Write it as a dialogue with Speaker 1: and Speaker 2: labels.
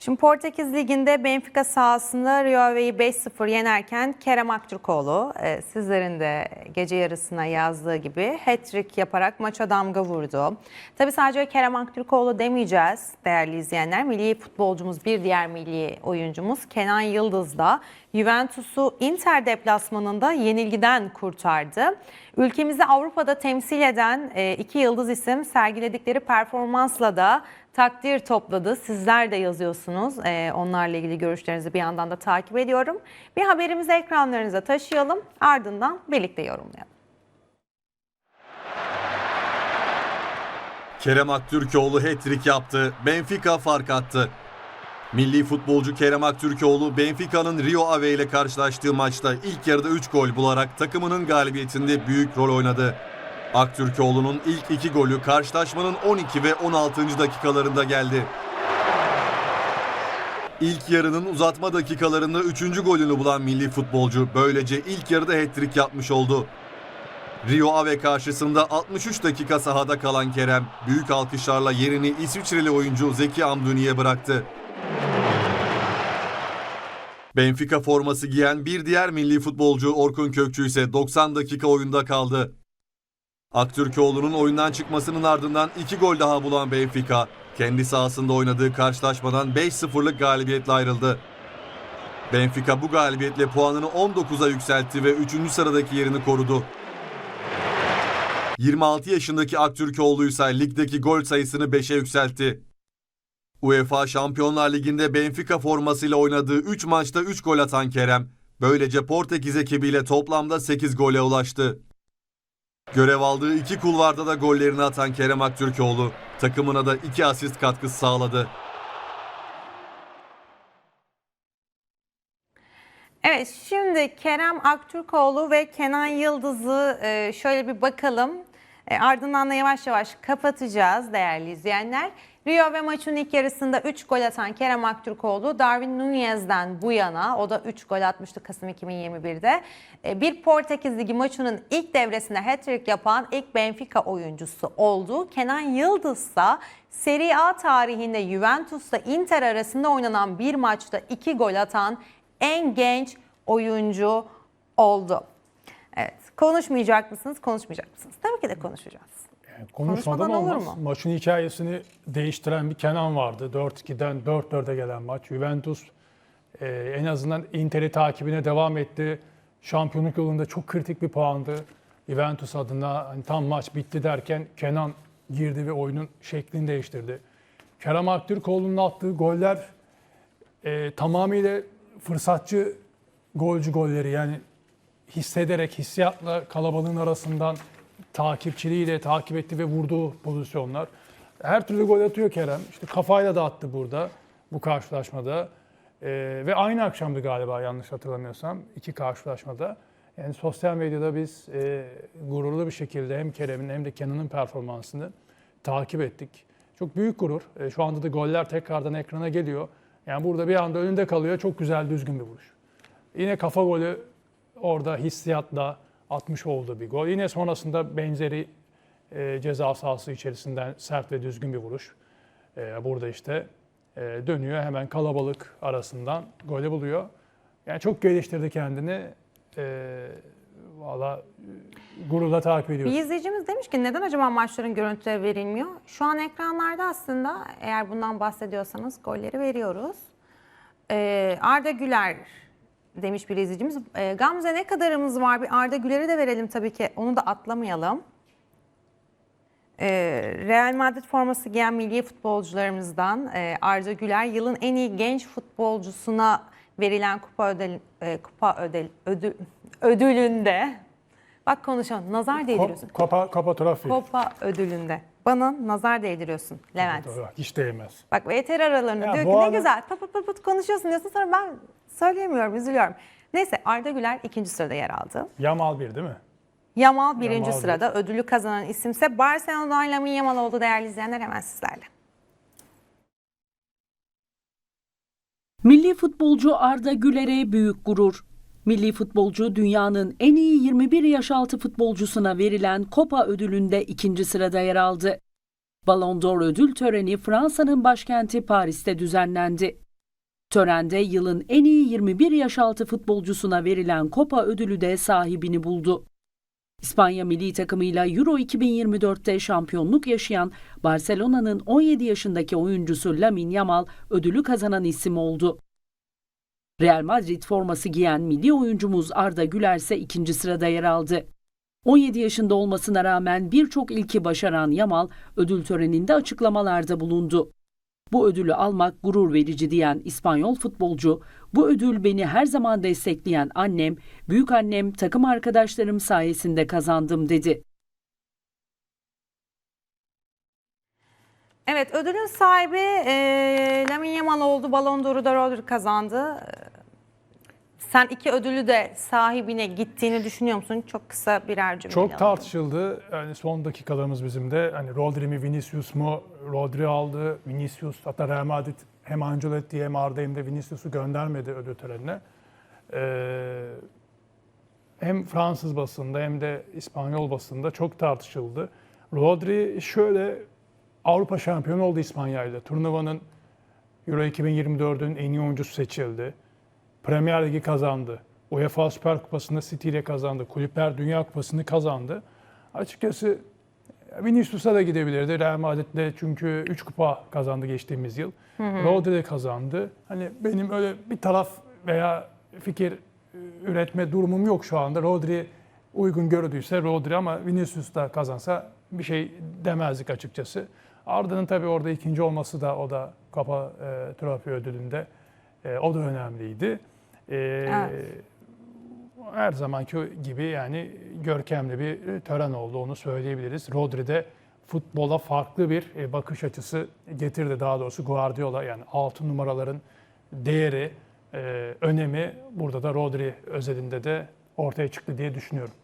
Speaker 1: Şimdi Portekiz Ligi'nde Benfica sahasında Rio Ave'yi 5-0 yenerken Kerem Aktürkoğlu e, sizlerin de gece yarısına yazdığı gibi hat-trick yaparak maça damga vurdu. Tabii sadece Kerem Aktürkoğlu demeyeceğiz değerli izleyenler. Milli futbolcumuz bir diğer milli oyuncumuz Kenan Yıldız da Juventus'u Inter deplasmanında yenilgiden kurtardı. Ülkemizi Avrupa'da temsil eden e, iki yıldız isim sergiledikleri performansla da takdir topladı. Sizler de yazıyorsunuz. Ee, onlarla ilgili görüşlerinizi bir yandan da takip ediyorum. Bir haberimizi ekranlarınıza taşıyalım. Ardından birlikte yorumlayalım.
Speaker 2: Kerem Aktürkoğlu hat-trick yaptı. Benfica fark attı. Milli futbolcu Kerem Aktürkoğlu Benfica'nın Rio Ave ile karşılaştığı maçta ilk yarıda 3 gol bularak takımının galibiyetinde büyük rol oynadı. Aktürkoğlu'nun ilk iki golü karşılaşmanın 12 ve 16. dakikalarında geldi. İlk yarının uzatma dakikalarında 3. golünü bulan milli futbolcu böylece ilk yarıda hat-trick yapmış oldu. Rio Ave karşısında 63 dakika sahada kalan Kerem, büyük alkışlarla yerini İsviçreli oyuncu Zeki Amduni'ye bıraktı. Benfica forması giyen bir diğer milli futbolcu Orkun Kökçü ise 90 dakika oyunda kaldı. Aktürkoğlu'nun oyundan çıkmasının ardından iki gol daha bulan Benfica, kendi sahasında oynadığı karşılaşmadan 5-0'lık galibiyetle ayrıldı. Benfica bu galibiyetle puanını 19'a yükseltti ve 3. sıradaki yerini korudu. 26 yaşındaki Aktürkoğlu ise ligdeki gol sayısını 5'e yükseltti. UEFA Şampiyonlar Ligi'nde Benfica formasıyla oynadığı 3 maçta 3 gol atan Kerem, böylece Portekiz ekibiyle toplamda 8 gole ulaştı. Görev aldığı iki kulvarda da gollerini atan Kerem Aktürkoğlu, takımına da 2 asist katkısı sağladı.
Speaker 1: Evet şimdi Kerem Aktürkoğlu ve Kenan Yıldız'ı şöyle bir bakalım. E, ardından da yavaş yavaş kapatacağız değerli izleyenler. Rio ve maçın ilk yarısında 3 gol atan Kerem Aktürkoğlu Darwin Nunez'den bu yana o da 3 gol atmıştı Kasım 2021'de. E, bir Portekiz Ligi maçının ilk devresinde hat-trick yapan ilk Benfica oyuncusu oldu. Kenan Yıldız ise Serie A tarihinde Juventus'ta Inter arasında oynanan bir maçta 2 gol atan en genç oyuncu oldu. Konuşmayacak mısınız, konuşmayacak mısınız? Tabii ki de konuşacağız.
Speaker 3: Konuşmadan
Speaker 1: Konuşmadan olur
Speaker 3: olmaz.
Speaker 1: mu?
Speaker 3: Maçın hikayesini değiştiren bir Kenan vardı. 4-2'den 4-4'e gelen maç. Juventus e, en azından Inter'i takibine devam etti. Şampiyonluk yolunda çok kritik bir puandı. Juventus adına hani tam maç bitti derken Kenan girdi ve oyunun şeklini değiştirdi. Kerem Aktürkoğlu'nun attığı goller e, tamamıyla fırsatçı golcü golleri yani hissederek, hissiyatla kalabalığın arasından takipçiliğiyle takip etti ve vurduğu pozisyonlar. Her türlü gol atıyor Kerem. İşte kafayla da attı burada bu karşılaşmada. Ee, ve aynı akşamdı galiba yanlış hatırlamıyorsam iki karşılaşmada. Yani sosyal medyada biz e, gururlu bir şekilde hem Kerem'in hem de Kenan'ın performansını takip ettik. Çok büyük gurur. E, şu anda da goller tekrardan ekrana geliyor. Yani burada bir anda önünde kalıyor. Çok güzel, düzgün bir vuruş. Yine kafa golü orada hissiyatla atmış olduğu bir gol. Yine sonrasında benzeri e, ceza sahası içerisinden sert ve düzgün bir vuruş. E, burada işte e, dönüyor hemen kalabalık arasından golü buluyor. Yani çok geliştirdi kendini. E, Valla e, gururla takip ediyoruz.
Speaker 1: Bir izleyicimiz demiş ki neden acaba maçların görüntüleri verilmiyor? Şu an ekranlarda aslında eğer bundan bahsediyorsanız golleri veriyoruz. Ee, Arda Güler demiş bir izleyicimiz. Ee, Gamze ne kadarımız var? Bir Arda Güler'i de verelim tabii ki. Onu da atlamayalım. Ee, Real Madrid forması giyen milli futbolcularımızdan e, Arda Güler yılın en iyi genç futbolcusuna verilen kupa ödül, e, kupa ödül, ödül, ödülünde bak konuşalım nazar değdiriyorsun.
Speaker 3: Ko- Kapa, kapa trafiği.
Speaker 1: Kupa ödülünde. Bana nazar değdiriyorsun Levent.
Speaker 3: Hiç değmez.
Speaker 1: Bak VTR aralarında
Speaker 3: Ya
Speaker 1: diyor ki ne
Speaker 3: adam-
Speaker 1: güzel pıt pıt pıt konuşuyorsun diyorsun sonra ben söyleyemiyorum üzülüyorum. Neyse Arda Güler ikinci sırada yer aldı.
Speaker 3: Yamal bir değil mi?
Speaker 1: Yamal birinci
Speaker 3: Yamal bir.
Speaker 1: sırada ödülü kazanan isimse Barcelona'dan Lamine Yamal oldu değerli izleyenler hemen sizlerle.
Speaker 4: Milli futbolcu Arda Güler'e büyük gurur. Milli futbolcu dünyanın en iyi 21 yaş altı futbolcusuna verilen Copa ödülünde ikinci sırada yer aldı. Ballon d'Or ödül töreni Fransa'nın başkenti Paris'te düzenlendi. Törende yılın en iyi 21 yaş altı futbolcusuna verilen Copa ödülü de sahibini buldu. İspanya milli takımıyla Euro 2024'te şampiyonluk yaşayan Barcelona'nın 17 yaşındaki oyuncusu Lamine Yamal ödülü kazanan isim oldu. Real Madrid forması giyen milli oyuncumuz Arda Güler ise ikinci sırada yer aldı. 17 yaşında olmasına rağmen birçok ilki başaran Yamal ödül töreninde açıklamalarda bulundu. Bu ödülü almak gurur verici diyen İspanyol futbolcu, bu ödül beni her zaman destekleyen annem, büyük annem, takım arkadaşlarım sayesinde kazandım dedi.
Speaker 1: Evet ödülün sahibi e, Lamine Yamal oldu. Ballon d'Or'u da kazandı. Sen iki ödülü de sahibine gittiğini düşünüyor musun? Çok kısa birer cümle.
Speaker 3: Çok tartışıldı. Yani son dakikalarımız bizim de. Hani Rodri mi Vinicius mu? Rodri aldı. Vinicius hatta Real Madrid hem Ancelotti hem Arda hem de Vinicius'u göndermedi ödül törenine. Ee, hem Fransız basında hem de İspanyol basında çok tartışıldı. Rodri şöyle Avrupa şampiyonu oldu İspanya ile. Turnuvanın Euro 2024'ün en iyi oyuncusu seçildi. Premier Ligi kazandı. UEFA Süper Kupası'nda City ile kazandı. Kulüpler Dünya Kupası'nı kazandı. Açıkçası Vinicius'a da gidebilirdi. Real Madrid'de çünkü 3 kupa kazandı geçtiğimiz yıl. Rodri de kazandı. Hani benim öyle bir taraf veya fikir e, üretme durumum yok şu anda. Rodri uygun görüldüyse Rodri ama Vinicius da kazansa bir şey demezdik açıkçası. Arda'nın tabii orada ikinci olması da o da Copa e, Trophy ödülünde e, o da önemliydi. E,
Speaker 1: Evet.
Speaker 3: Her zamanki gibi yani görkemli bir tören oldu onu söyleyebiliriz. Rodri de futbola farklı bir e, bakış açısı getirdi daha doğrusu Guardiola yani altın numaraların değeri, e, önemi burada da Rodri özelinde de ortaya çıktı diye düşünüyorum.